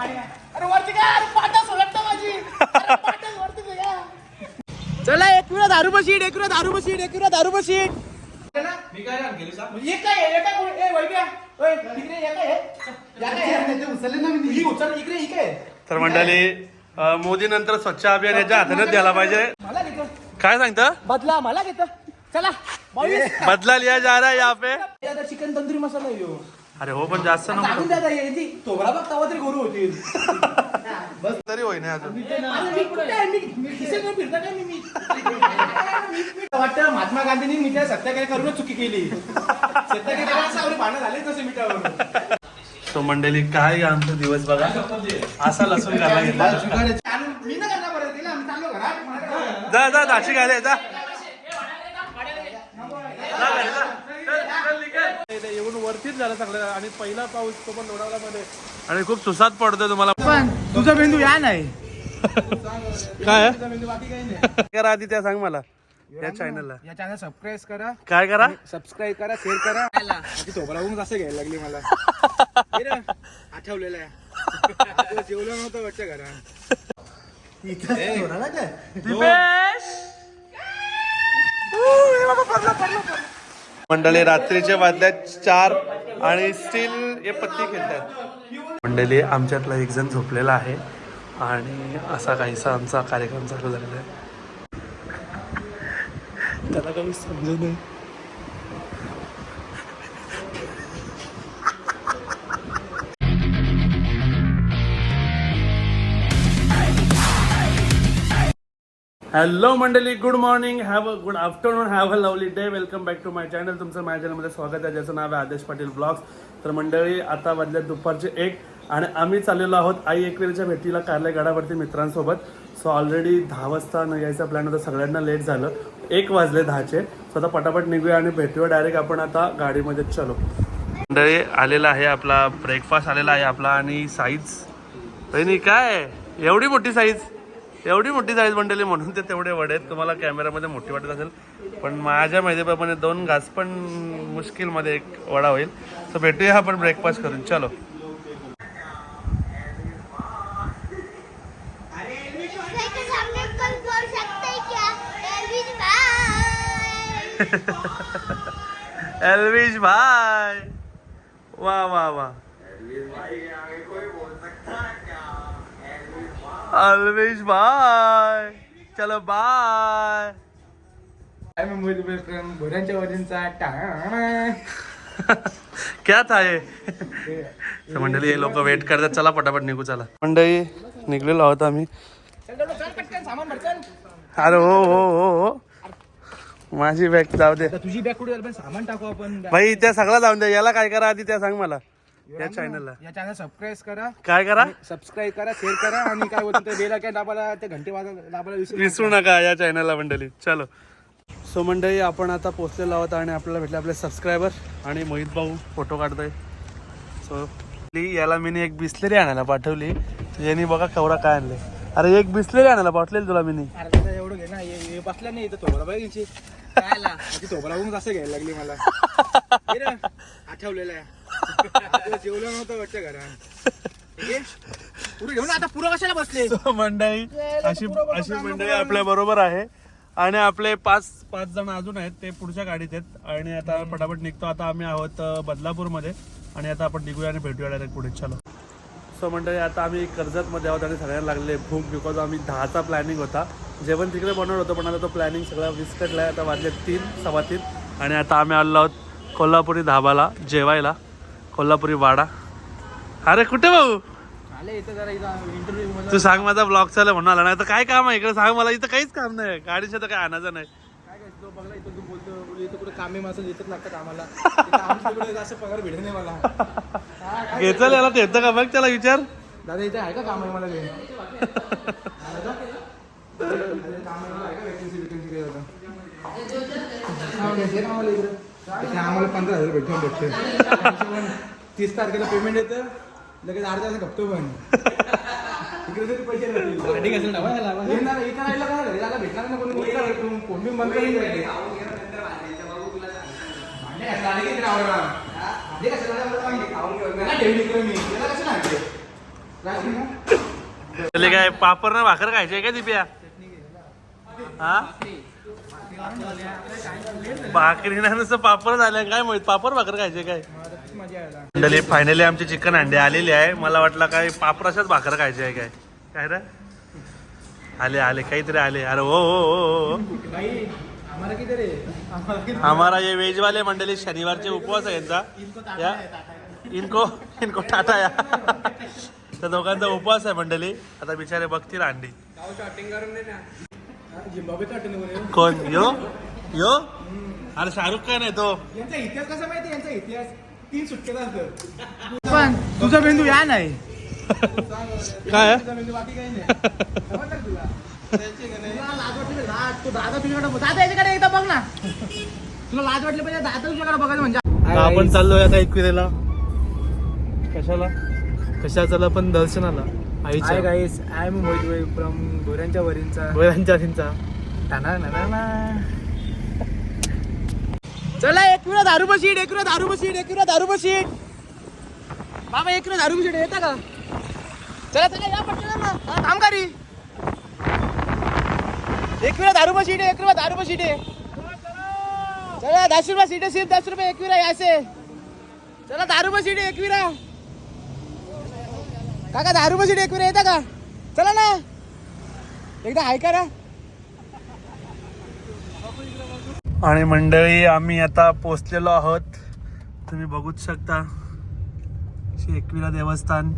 अरे वरती काय? अरे पाटा सोलटता माझी. अरे पाटा वरती तुझ्या चला एक वेळा दारू बशीट एक वेळा दारू बशीट एक वेळा दारू बशीट मी काय रान केली सांग? एक काय आहे, एक काय कोण- ए, वैभ्या, ओय, इकडे एक काय आहे? या काय आहे? ही उचल इकडे ही काय आहे? तर मंडळी मोदी नंतर स्वच्छ अभियान याच्या हातानेच द्यायला पाहिजे. मला घेतो. काय सांगतं? बदला मला घेतो. चला बदला लिया जा रहा है यहाँ पे. चिकन तंदुरी मसाला. अरे हो पण जास्त नको. सांगून द्या आता याची तोबरा बघ तवा तरी करू होतील तरी होईना अजून. मी कुठे आहे? मी- मी खिशात घेऊन फिरतो काय मी- मी? वाटतं महात्मा गांधींनी मिठा सत्याग्रह करूनच चुकी केली. सत्याग्रह सावरे भांडण झाले तसे मिठावर तो मंडळी काय आमचा दिवस बघा? असा लसूण घाला घेतला. मी ना करणार बरं तिला आम्ही चाललो घरात. जा जा जा. घरी, जा. येऊन वरतीच झालं सगळं आणि पहिला पाऊस तो पण लोणावळ्यामध्ये. आणि खूप सुसात पडतोय तुम्हाला. पण तुझा मेंदू या नाही. काय? आहे? तुझा मेंदू बाकी काही नाही. काय करा आधी त्या सांग मला. या चॅनलला या चॅनल सबस्क्राईब करा. काय करा? सबस्क्राईब करा शेअर करा. ती तोबरावून असं घ्यायला लागली मला. आठवलेलं आहे. जेवलं नव्हतं वाटतं घरात दीपेश! मंडळी रात्रीचे वाजल्यात चार आणि स्टील हे पत्ती खेळतात मंडळी आमच्यातला एक जण झोपलेला आहे आणि असा काहीसा आमचा कार्यक्रम चालू झालेला आहे. त्याला काही समजू नये हॅलो मंडळी. Good morning have a good afternoon have a lovely day welcome back to my channel तुमचं माझ्या चॅनलमध्ये स्वागत आहे. ज्याचं नाव आहे आदेश पाटील ब्लॉग्स. तर मंडळी आता वाजल्यात दुपारचे एक आणि आम्ही चाललेलो आहोत आई एकवीरच्या भेटीला कारले गडावरती मित्रांसोबत. सो ऑलरेडी दहा वाजता न यायचा प्लॅन होता. सगळ्यांना लेट झालं. एक वाजले दहाचे. सो आता पटापट निघूया आणि भेटूया. डायरेक्ट आपण आता गाडीमध्ये चलो. मंडळी आलेला आहे आपला ब्रेकफास्ट आलेला आहे आपला आणि साईज बहिणी काय? एवढी मोठी साईज एवढी मोठी जाळीत बनलेली म्हणून ते तेवढे वडे आहेत. तुम्हाला कॅमेरामध्ये मोठी वाटत असेल. पण माझ्या माहितीप्रमाणे दोन घास पण मुश्किलमध्ये एक वडा होईल. तर भेटूया आपण ब्रेकफास्ट करून. चलो. के सामने कल वा वा हैं भाई एलविश भाई अलविश भाई। चलो बाय काय मुंबई भोऱ्यांच्या वजनचा टाळा क्या था ये? तर मंडळी हे लोक वेट करतात. चला पटापट निघू चला. मंडळी निघलेलो आहोत आम्ही. अरे हो हो हो हो. माझी बॅग जाऊ दे. तुझी बॅग कुठे सामान टाकू आपण. भाई त्या सगळा जाऊन द्या याला काय करा आधी त्या सांग मला. या चॅनलला या चॅनल सबस्क्राईब करा. काय करा? सबस्क्राईब करा शेअर करा आणि काय बोलतो ते बेल काय दाबाला ते घंटे वाजा दाबाला विसरू विसरू नका या चॅनलला मंडळी. चलो. सो मंडळी आपण आता पोचलेलो आहोत आणि आपल्याला भेटले आपले सबस्क्रायबर आणि मोहित भाऊ फोटो काढतोय. सो याला मी एक बिस्लेरी आणायला पाठवली. यांनी बघा कवरा काय आणले अरे एक बिस्लेरी आणायला पाठवलेली तुला मी एवढं घे ना बसल्या नाही? बघून असं घ्यायला लागली मला. हे आठवलेलं आहे. जेवलं नव्हतं वाटतं घरात. घेऊन आता पुरं कशाला बसले? मंडळी अशी अशी मंडळी आपल्या बरोबर आहे. आणि आपले पाच पाच जण अजून आहेत ते पुढच्या गाडीत आहेत. आणि आता पटापट निघतो. आता आम्ही आहोत अ, बदलापूरमध्ये. आणि आता आपण निघूया आणि भेटूया डायरेक्ट पुढे. चलो. सो मंडळी आता आम्ही कर्जतमध्ये आहोत आणि सगळ्यांना लागले भूक बिकॉज आम्ही दहाचा प्लॅनिंग होता. जेवण तिकडे बनवलं होतं पण आता तो प्लॅनिंग सगळा विस्कटला आहे. आता वाजले तीन सव्वा तीन. आणि आता आम्ही आलो आहोत कोल्हापुरी धाबाला जेवायला. कोल्हापुरी वाडा. अरे कुठे भाऊ? तू सांग माझा ब्लॉग चालू म्हणून आला नाही. तर काय काम आहे इकडे? सांग मला इथं काहीच काम नाही. गाडीचं तर काय आणायचं नाही. कुठे कामे माणसं येतच लागतं कामाला इथं आमच्या इकडे असं पगार भेटत नाही मला. हा, घेतलं याला ते? येतं का? बघ त्याला विचार. दादा इथे आहे का काम आहे मला ते? हा, ना आम्हाला आम्हाला पंधरा हजार भेटून भेटते तीस तारखेला पेमेंट येतं. लगेच अर्ध्या तास गप्तो पण. इकडे तरी पैसे का? घरी जायला भेटणार नाही कोणी? बिन बंद करून तुला काय पापड ना भाकर खायचे काय दिप्या? हा? भाकरी नाही नुसतं पापड झालं काय माहीत पापड भाकर खायचे काय? मंडळी फायनली आमची चिकन अंडे आलेली आहे. मला वाटलं काय पापराशाच भाकर खायची आहे काय? काय रे? आले आले काहीतरी आले. अरे हो हो हो, हमारा ये वेज वाले मंडळी शनिवारचे उपवास आहे यांचा. या. इनको इनको टाटा या. त्या दोघांचा उपवास आहे मंडळी. आता बिचारे बघतील अंडी. कोण? यो? यो? अरे शाहरुख खान आहे तो. यांचा इतिहास कसा माहिती यांचा इतिहास तीन असतं पण तुझा मेंदू या नाही. काय? बाकी काही नाही समजलं का तुला तुला लाज, तू दादा तुझ्याकडे दादा याच्याकडे एकदा बघ ना. तुला लाज वाटली पाहिजे दादा तुझ्याकडे बघायचं म्हणजे. तर आपण चाललोय आता एकविरेला? कशाला? कशा चालला पण दर्शनाला? हाय आईच्या गाईस आय एम मोहित भाई फ्रॉम गोऱ्यांच्या वरींचा टाना ना ना चला एक किलो दारू बशीट एक किलो दारू बशीट एक किलो दारू बशीट बाबा एक किलो दारू बशीट येता का? चला चला या पटकन ना. हा, थांब एकवीरा किलो सीट आहे एक किलो सीट आहे. चला दहाशे रुपये सीट आहे सिर्फ दहाशे रुपये एकवीरा विरा चला दारू सीट आहे एकवीरा. काका दारू सीट एकवीरा येता का? चला ना. एकदा ऐका ना आणि मंडळी आम्ही आता पोचलेलो आहोत. तुम्ही बघूच शकता. श्री एकविरा देवस्थान.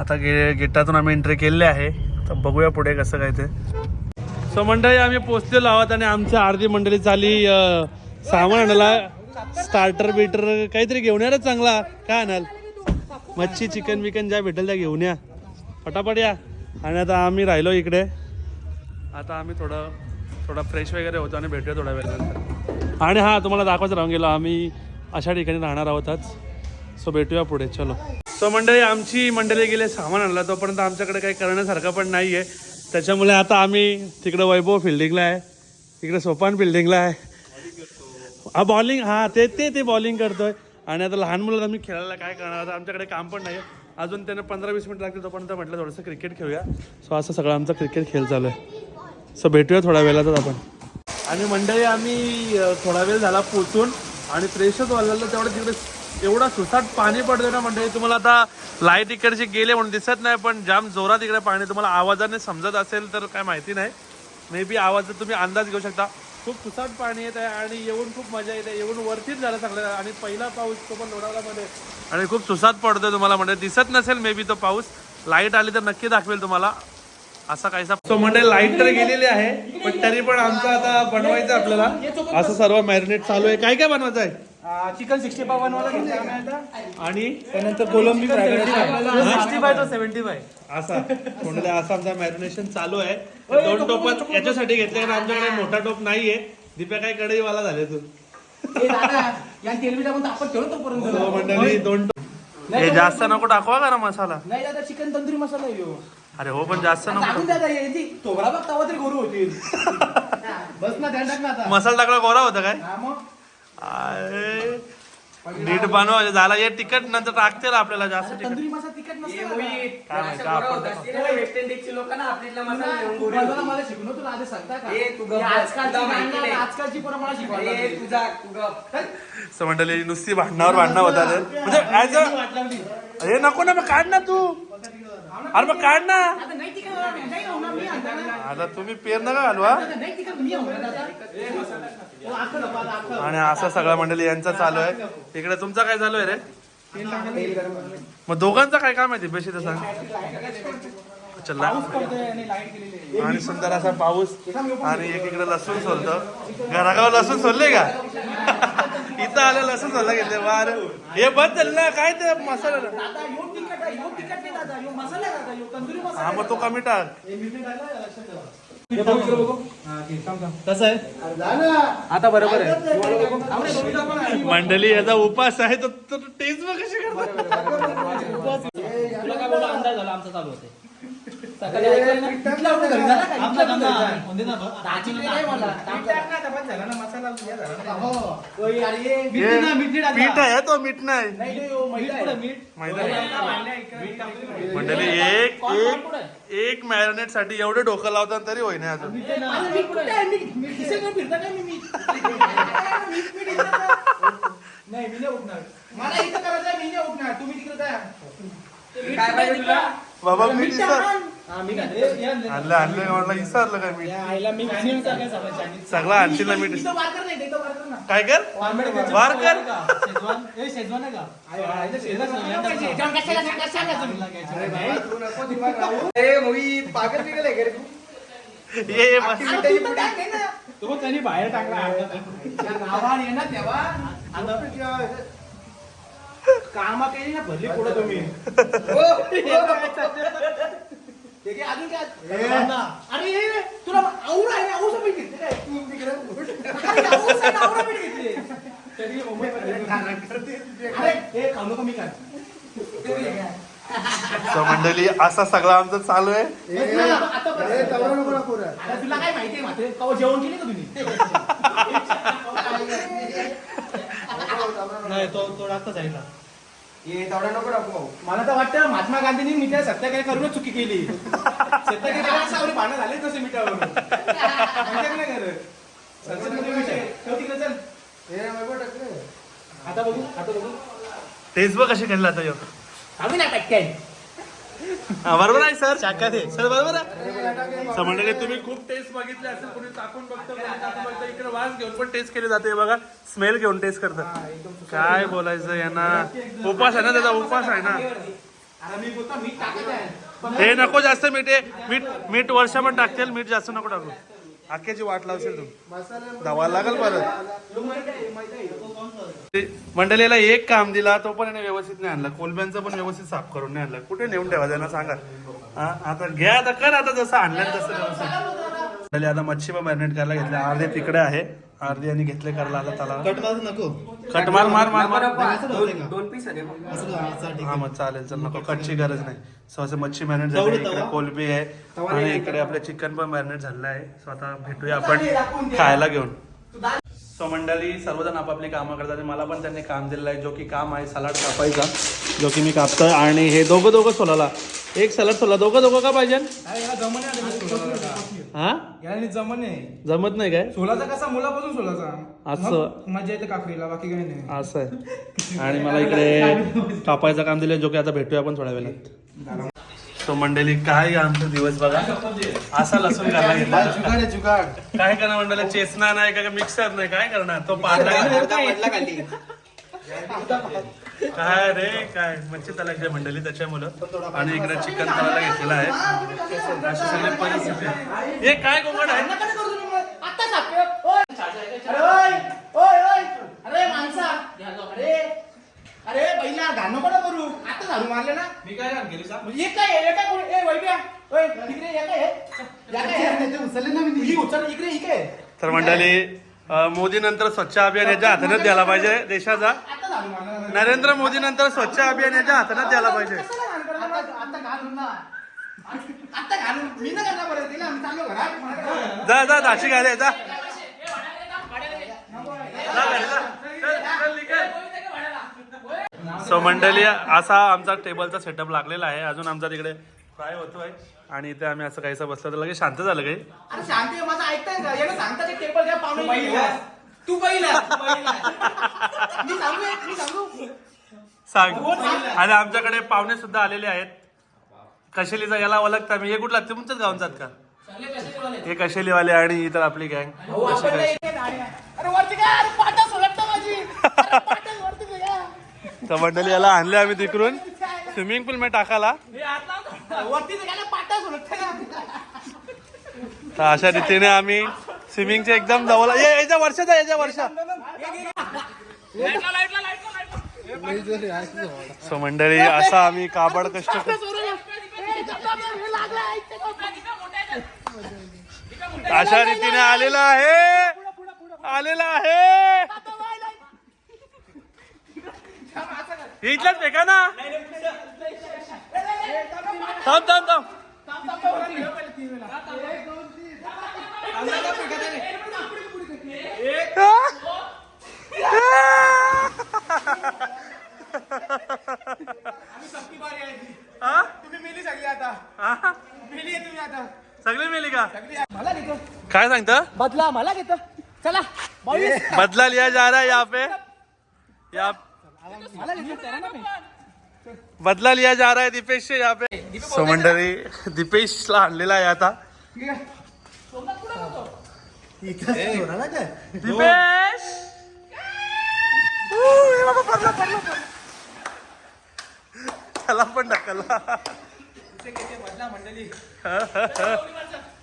आता गे गेटातून आम्ही एंट्री केलेली आहे. तर बघूया पुढे कसं काय ते. सो मंडळी आम्ही पोचलेलो आहोत आणि आमची अर्धी मंडळी चाली सामान आणायला. स्टार्टर बिटर काहीतरी घेऊन या चांगला. काय आणाल? मच्छी चिकन विकन ज्या भेटेल त्या घेऊन या. पटापट या. आणि आता आम्ही राहिलो इकडे. आता आम्ही थोडं थोडा फ्रेश वगैरे होतो आणि भेटूया थोड्या वेळानंतर. आणि हां तुम्हाला दाखवायचं राहून गेलो. आम्ही अशा ठिकाणी राहणार आहोत आज सो भेटूया पुढे. चलो. सो मंडळी आमची मंडळी गेले सामान आणला. तोपर्यंत आमच्याकडे काही करण्यासारखं पण नाही आहे त्याच्यामुळे आता आम्ही तिकडं वैभव फिल्डिंगला आहे. तिकडे सोपान बिल्डिंगला आहे. हा बॉलिंग हा ते ते ते बॉलिंग करतोय. आणि आता लहान मुलं आम्ही खेळायला काय करणार? आता आमच्याकडे काम पण नाही. अजून त्यांना पंधरा वीस मिनिट लागतील तोपर्यंत म्हटलं थोडंसं क्रिकेट खेळूया. सो असं सगळं आमचा क्रिकेट खेळ चालू आहे. सो भेटूया थोड्या वेळातच आपण. आणि मंडळी आम्ही थोडा वेळ झाला पोचून आणि फ्रेशच वाजलेलं तेवढं तिकडे एवढा सुसाट पाणी पडलं ना म्हणजे तुम्हाला आता लाइट इकडचे गेले म्हणून दिसत नाही पण जाम जोरात इकडे पाणी. तुम्हाला आवाजाने समजत असेल तर काय माहिती नाही. मे बी आवाजात तुम्ही अंदाज घेऊ शकता. खूप सुसाट पाणी येत आहे आणि येऊन खूप मजा येते. येऊन वरतीच झालं सगळं. आणि पहिला पाऊस तो पण लोणावळ्यामध्ये आणि खूप सुसाट पडतोय तुम्हाला म्हणजे दिसत नसेल मे बी तो पाऊस. लाइट आली तर नक्की दाखवेल तुम्हाला. असा काहीसा तो म्हणजे लाइट तर गेलेली आहे पण तरी पण आमचं आता बनवायचं आपल्याला. असं सर्व मॅरिनेट चालू आहे. काय काय बनवायचं आहे? चिकन सिक्स्टी फाय बनवायला आणि त्यानंतर कोलंबी sixty five to seventy five असा. कोणाला असा आमचा मॅरिनेशन चालू आहे. ते दोन टोप याच्यासाठी घेतले कारण आमच्याकडे मोठा टोप नाहीये. दिप्या काय कढईवाला झाले तू हो मंडळी दोन टोप. हे जास्त नको टाकवा का ना मसाला. नाही दादा चिकन तंदुरी मसाला. अरे हो पण जास्त नको. टाकून दादा याची तोबरा बघ तवा तरी गोरू होतील. बस ना ध्यान टाक ना आता. मसाला टाकला गोरा होता काय? हा मग. अरे, नीट बनवा झाला. हे तिखट नंतर टाकते ना आपल्याला जास्त तिखट. तंदुरी मसाला तिखट नसतो दादा. काय माहिती आपण तू बनवायला मला शिकवलं तुला आधी सांगता का? ए, तू गप्प ही बस. आजकालची तुला माहिती गाणं, नाही. आजकालची पोरं मला शिकवायला लागली. तुझा तुझा असं मंडळी नुसती भांडणावर भांडणं होतात. म्हणजे ऍज अ. अरे नको ना मग काढ ना तू. अरे मग काढ ना. आता तुम्ही पेर नका घालू हा आता नाही तिखट, मी होणार दादा. अख्खं नको, आता अख्खं. आणि असं सगळं मंडळी यांचा चालू आहे. इकडे तुमचा काय चालू आहे रे? मग दोघांचा काय काम आहे तर सांग. चला पडतोय आणि सुंदर असा पाऊस आणि एकीकडे लसूण सोलतं. घरागाव लसूण सोलले का? इथं आलं लसूण सोलला घेतले. वार. हे बंद झालं ना काय ते मसाला दादा, ह्यो तिखट आहे, ह्यो तिखट नाही दादा, ह्यो मसाला आहे दादा, ह्यो तंदुरी मसाला हा मग तो कमी टाक कसं आहे? आता बरोबर आहे. मंडळी याचा उपास आहे तर टेस्ट मग कशी करतात तुला काय बोला अंदाज झाला आमचा चालू होते सकाळी ऐकलं ना? पिठातला एवढं घरी झाला का? आपला इथला धंदा घरी आहे. झाला. कोणते ना बघ? दाची नाही आहे मला. पीठ टाक ना, आता बस झाला ना, मसाला हे झाला ना. हो. अरे ये. पीठ आहे तो मीठ नाही मैदा आहे. आहे. मैदा इकडे. मंडळी एक एक एक मॅरिनेटसाठी एवढे डोकं लावतात तरी होईना अजून मीठ ना. कुठे आहे? फिरता काय मी? नाही मी नाही उठणार मला इथं करायचं आहे, मी नाही उठणार तुम्ही तिकडे जा काय पाहिजे तुला बाबा. हा. हे- हे आणलं. आणलं आणलं म्हटलं इसरलं काय मी सगळं आणशील ना मीठ? काय कर? वार कर. ये बाहेर टाकला. कामा केली ना भरली पुढे तुम्ही. हो, हे. अजून काय? अरे हे, तुला आऊर आहे ना आऊर पीठ घेतले काय? तू तिकडे अरे, आऊर आहे ना, आऊर पीठ घेतले. तरी मुंबईत अरे हे खाऊ नको मी काय So मंडळी असा सगळा आमचं चालू आहे. आता अरे तुला काय माहितीये मात्र? कवा जेवण केले का तुम्ही? नाही तो तो ये तेवढा नको टाकू मला तर वाटतं महात्मा गांधींनी मिठा सत्याग्रह करूनच चुकी केली. सत्याग्रह सावरी भांडण झाले तसे मिठावर नाही करत संसदमध्ये मिठ आहे ठेव तिकडे चल. आता बघू आता बघू. टेस्ट बघ कशी केली आता ह्यो. आम्ही ना पटकन. हा, बरोबर आहे सर? शाकाहारी. सर बरोबर आहे? मंडळी तुम्ही खूप टेस्ट बघितले असेल. कोणी टाकून बघतं कोणी टाकून बघतं. इकडे वास घेऊन पण टेस्ट केली जाते. बघा स्मेल घेऊन टेस्ट करतात. काय बोलायचं यांना? उपास आहे ना त्याचा? उपास आहे ना? अरे मी बोलतो मीठ टाकत आहे. पण हे नको जास्त मीठ हे मीठ मीठ वर्ष पण टाकतील मीठ जास्त नको टाकू. आख्याची वाट लावशील तू. धावायला लागल परत. मंडळीला एक काम दिला तो पण व्यवस्थित नाही आणला. कोलब्यांचं पण व्यवस्थित साफ करून नाही आणलं. कुठे नेऊन ठेवा त्यांना सांगा. हा आता घ्या आता कर आता जसं आणलं तसं व्यवस्थित. आता मच्छी पण मॅरिनेट करायला घेतले अर्धे तिकडे आहे. अर्धे यांनी घेतले करायला आता त्याला. कट मारू नको. कट मार मार मार मार. दोन पीस आहे असं का? असं ठीक हा आहे. मग चालेल चल नको. कटची गरज नाही. सो असं मच्छी मॅरिनेट झाली इकडे तवा? कोलबी आहे आणि इकडे आपलं चिकन पण मॅरिनेट झालेलं आहे. सो आता भेटूया आपण खायला घेऊन. सो मंडळी सर्वजण आपापली कामं करतात आणि मला पण त्यांनी काम दिलेलं आहे जो की काम आहे सलाड कापायचा जो की मी कापतोय. आणि हे दोघं दोघं सोलाला. एक सलाड सोला. दोघं दोघं का पाहिजे अरे याला जमन आहे आता सोलाचा. हा? जमन आहे जमत नाही काय? सोलाचा कसा? मुलापासून सोलाचा. असं. मग मजा येते काकडीला बाकी काही नाही. असं आहे. आणि मला इकडे कापायचं काम दिलं जो की आता भेटूया आपण थोड्या वेळात. सो मंडळी काय आमचा दिवस बघा? असा लसूण करायला घेतला जुगाड आहे जुगाड काय करणार मंडळी? चेसना नाही का? मिक्सर नाही? काय करणार? तो पाहता काय रे काय मच्छी तलाक मंडळी त्याच्यामुळं आणि इकडे चिकन करायला घेतलेलं आहे अशी सगळी परिस्थिती. हे काय कोकण आहे नका करू तुम्ही मला. आत्ता सापडे. ओय. अरे ओय. ओय, ओय. अरे माणसा अरे अरे बैला घाण नको ना करू आता झाडू मारले ना मी काय काम केली सांग? काय आहे? काय कोण- ए वैद्या ओय तिकडे काय आहे? या काय आहे? ही उचल इकडे काय तर मंडळी मोदी नंतर स्वच्छ अभियान याच्या हातानेच द्यायला पाहिजे देशाचा. नरेंद्र मोदी नंतर स्वच्छ अभियान याच्या हातानेच द्यायला पाहिजे? जा जा दाशी घाले जा. सो मंडळी असा आमचा टेबलचा सेटअप लागलेला आहे. अजून आमचा तिकडे फ्राय होतोय. आणि इथे आम्ही असं काहीसं बसलो तर लगेच शांत झालं काही. अरे शांती माझं ऐकताय का? टेबल तू पहिला. मी सांगू. मी सांगू सांग आणि आमच्याकडे पाहुणे सुद्धा आलेले आहेत. कशेलीचा याला ओळखता मी. हे कुठला? तुमच्याच गावचात का? हे कशेलीवाले आणि इतर आपली गँग. काय. तर मंडळी याला आणले आम्ही तिकडून. स्विमिंग पूल मध्ये टाकाला वरती तर अशा रीतीने आम्ही स्विमिंगच्या एकदम जवळ ये याच्या वर्षाचा याच्या वर्षा सो मंडळी असा आम्ही काबड कष्ट का? अशा रीतीने आलेला आहे आलेला आहे इथलाच फेका ना थांब थांब थांब हा? सगळी हा? मेली का? मला घेतो काय सांगता? बदला मला घेतो चला बावीस बदला लिया जा रहा है यहाँ पे. या मला बदला लिया जा रहा है दीपेश से यहाँ पे. सो मंडळी दीपेशला आणलेला आहे आता. दीपेश! बाबा पडला पडला पडला. त्याला पण ढकलला घेते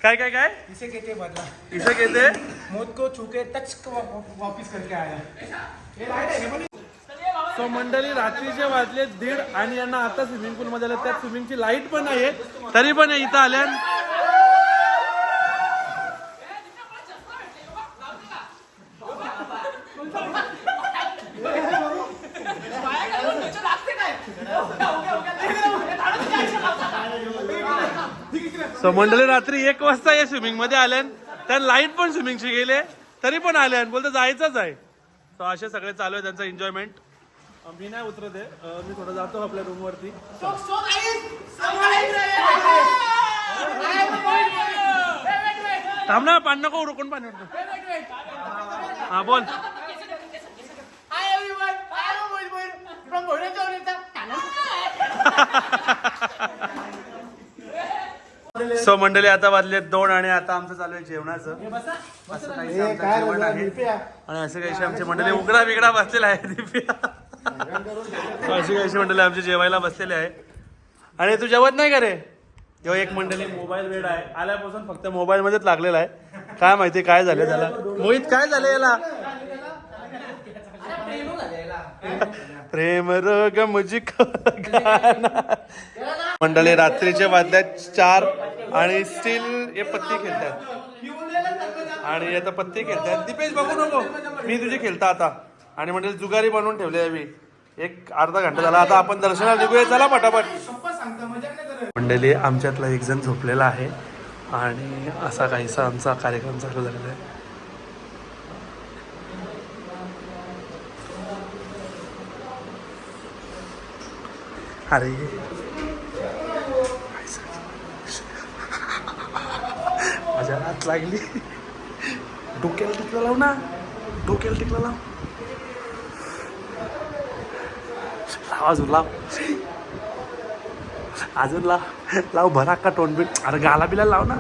काय काय काय? इसे घेते बदला इसे कहते मौत को छूके टच वापिस करके आया. हे आहे हे सो मंडळी रात्रीचे वाजले दीड आणि यांना आता स्विमिंग पूल मध्ये आले त्यात स्विमिंगची लाइट पण आहे. तरी पण हे इथं आल्या सो मंडळी रात्री एक वाजता या स्विमिंगमध्ये आल्या त्या लाइट पण स्विमिंगची गेले तरी पण आल्या बोलतो जायचंच आहे सो असे सगळे चालू आहे त्यांचं एन्जॉयमेंट मी नाही उतरत आहे मी थोडं जातो आपल्या रूम वरती थांब ना पाणी नको रुकून पाणी. हा बोल सो मंडळी आता वाजले दोन आणि आता आमचं चालू आहे जेवणाचं. असं काहीसं आमचं जेवण आहे. आणि असं काही आमची मंडळी उघडा बिगडा बसलेला आहे दिव्या अशी काहीशी मंडळी आमची जेवायला बसलेले आहे. आणि तू जेवत नाही का रे? जेव्हा एक मंडळी मोबाईल वेळ आहे. आल्यापासून फक्त मोबाईल मध्येच लागलेला आहे. काय माहिती काय झालं त्याला? मोहित काय झालं याला? प्रेम रोग मुझको गाना. मंडळी रात्रीच्या वाजल्यात चार आणि स्टील हे पत्ती खेळतात. आणि आता पत्ती खेळतात. दीपेश बघू नको. मी तुझी खेळता आता. आणि मंडळी जुगारी बनवून ठेवले आहे मी. एक अर्धा घंटा झाला. आता आपण दर्शनाला निघूया. चला पटापट. मंडळी आमच्यातला एक जण झोपलेला आहे. आणि असा काहीसा आमचा कार्यक्रम चालू झालेला आहे. अरे माझ्या हात लागली. डोक्याला टिकला लाव ना. डोक्याला टिकला लाव. लाव अजून लाव. अजून लाव. लाव भरा का तोंड बीट अरे गाला बिला लाव ना.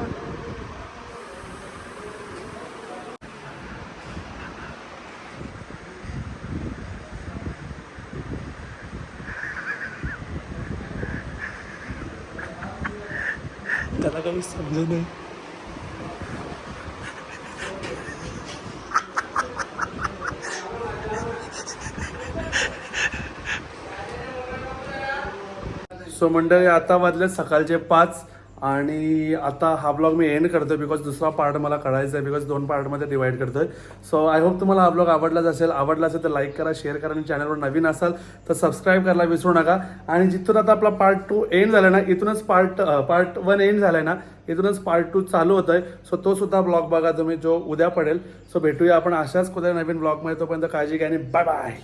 त्याला काही समजू नाही सो मंडळी आता वाजले सकाळचे पाच आणि आता हा ब्लॉग मी एंड करतो बिकॉज दुसरा पार्ट मला कळायचा आहे बिकॉज दोन पार्टमध्ये डिवाइड करतोय. सो आय होप तुम्हाला हा ब्लॉग आवडलाच असेल. आवडला असेल तर लाईक करा शेअर करा आणि चॅनलवर नवीन असाल तर सबस्क्राईब करायला विसरू नका. आणि जिथून आता आपला पार्ट टू एंड झाला ना इथूनच पार्ट पार्ट वन एंड झालाय ना इथूनच पार्ट टू चालू होतं आहे सो तो सुद्धा ब्लॉग बघा तुम्ही जो उद्या पडेल. सो भेटूया आपण अशाच कुठल्या नवीन ब्लॉगमध्ये. तोपर्यंत काळजी घ्या आणि बाय बाय